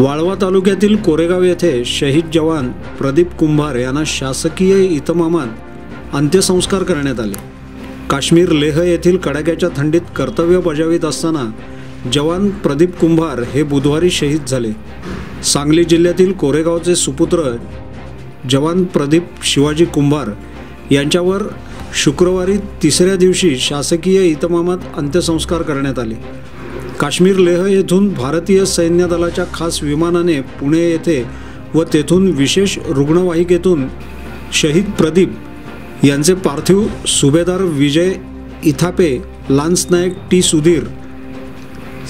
वाळवा तालुक्यातील कोरेगाव येथे शहीद जवान प्रदीप कुंभार यांना शासकीय इतमामात अंत्यसंस्कार करण्यात आले. काश्मीर लेह येथील कडाक्याच्या थंडीत कर्तव्य बजावित असताना जवान प्रदीप कुंभार हे बुधवारी शहीद झाले. सांगली जिल्ह्यातील कोरेगावचे सुपुत्र जवान प्रदीप शिवाजी कुंभार यांच्यावर शुक्रवारी तिसऱ्या दिवशी शासकीय इतमामात अंत्यसंस्कार करण्यात आले. काश्मीर लेह येथून भारतीय सैन्य दलाच्या खास विमानाने पुणे येथे व तेथून विशेष रुग्णवाहिकेतून शहीद प्रदीप यांचे पार्थिव Subedar Vijay Ithape lance naik T Sudhir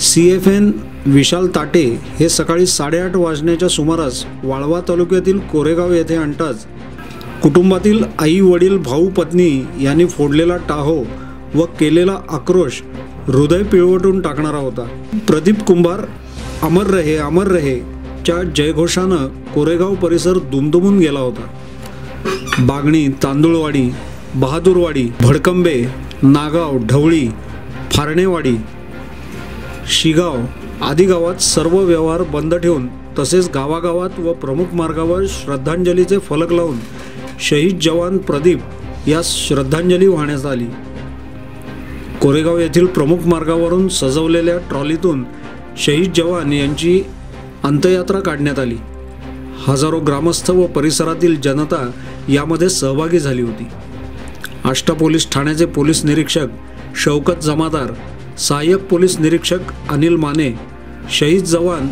C F N Vishal Tate हे सकाळी साडेआठ वाजण्याच्या सुमारास वाळवा तालुक्यातील कोरेगाव येथे आणताच कुटुंबातील आई वडील भाऊ पत्नी यांनी फोडलेला टाहो व केलेला आक्रोश हृदय पिळवटून टाकणारा होता. प्रदीप कुंभार अमर रहे अमर रहे च्या जयघोषानं कोरेगाव परिसर दुमदुमून गेला होता. बागणी तांदूळवाडी बहादूरवाडी भडकंबे नागाव ढवळी फारणेवाडी शिगाव आदी गावात सर्व व्यवहार बंद ठेवून तसेच गावागावात व प्रमुख मार्गावर श्रद्धांजलीचे फलक लावून शहीद जवान प्रदीप यास श्रद्धांजली वाहण्यात आली. कोरेगाव येथील प्रमुख मार्गावरून सजवलेल्या ट्रॉलीतून शहीद जवान यांची अंत्ययात्रा काढण्यात आली. हजारो ग्रामस्थ व परिसरातील जनता यामध्ये सहभागी झाली होती. आष्टा पोलीस ठाण्याचे पोलीस निरीक्षक शौकत जमादार सहाय्यक पोलीस निरीक्षक अनिल माने शहीद जवान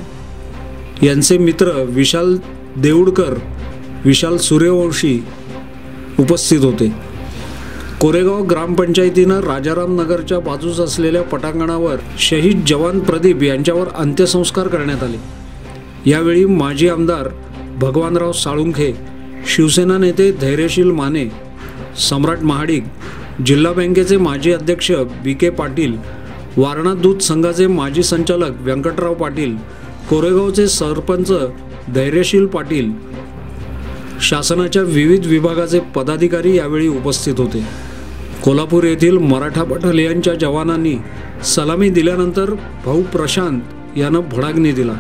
यांचे मित्र विशाल देऊडकर विशाल सूर्यवंशी उपस्थित होते. कोरेगाव ग्रामपंचायतीनं राजाराम नगरच्या बाजूस असलेल्या पटांगणावर शहीद जवान प्रदीप यांच्यावर अंत्यसंस्कार करण्यात आले. यावेळी माजी आमदार भगवानराव साळुंखे शिवसेना नेते धैर्यशील माने सम्राट महाडिक जिल्हा बँकेचे माजी अध्यक्ष बी के पाटील वारणा दूध संघाचे माजी संचालक व्यंकटराव पाटील कोरेगावचे सरपंच धैर्यशील पाटील शासनाच्या विविध विभागाचे पदाधिकारी यावेळी उपस्थित होते. कोल्हापूर येथील मराठा बटालियनच्या जवानांनी सलामी दिल्यानंतर भाऊ प्रशांत यानं भडाग्नी दिला.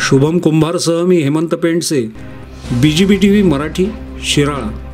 शुभम कुंभारसह मी Hemant Pendse B G B T V Marathi Shirala.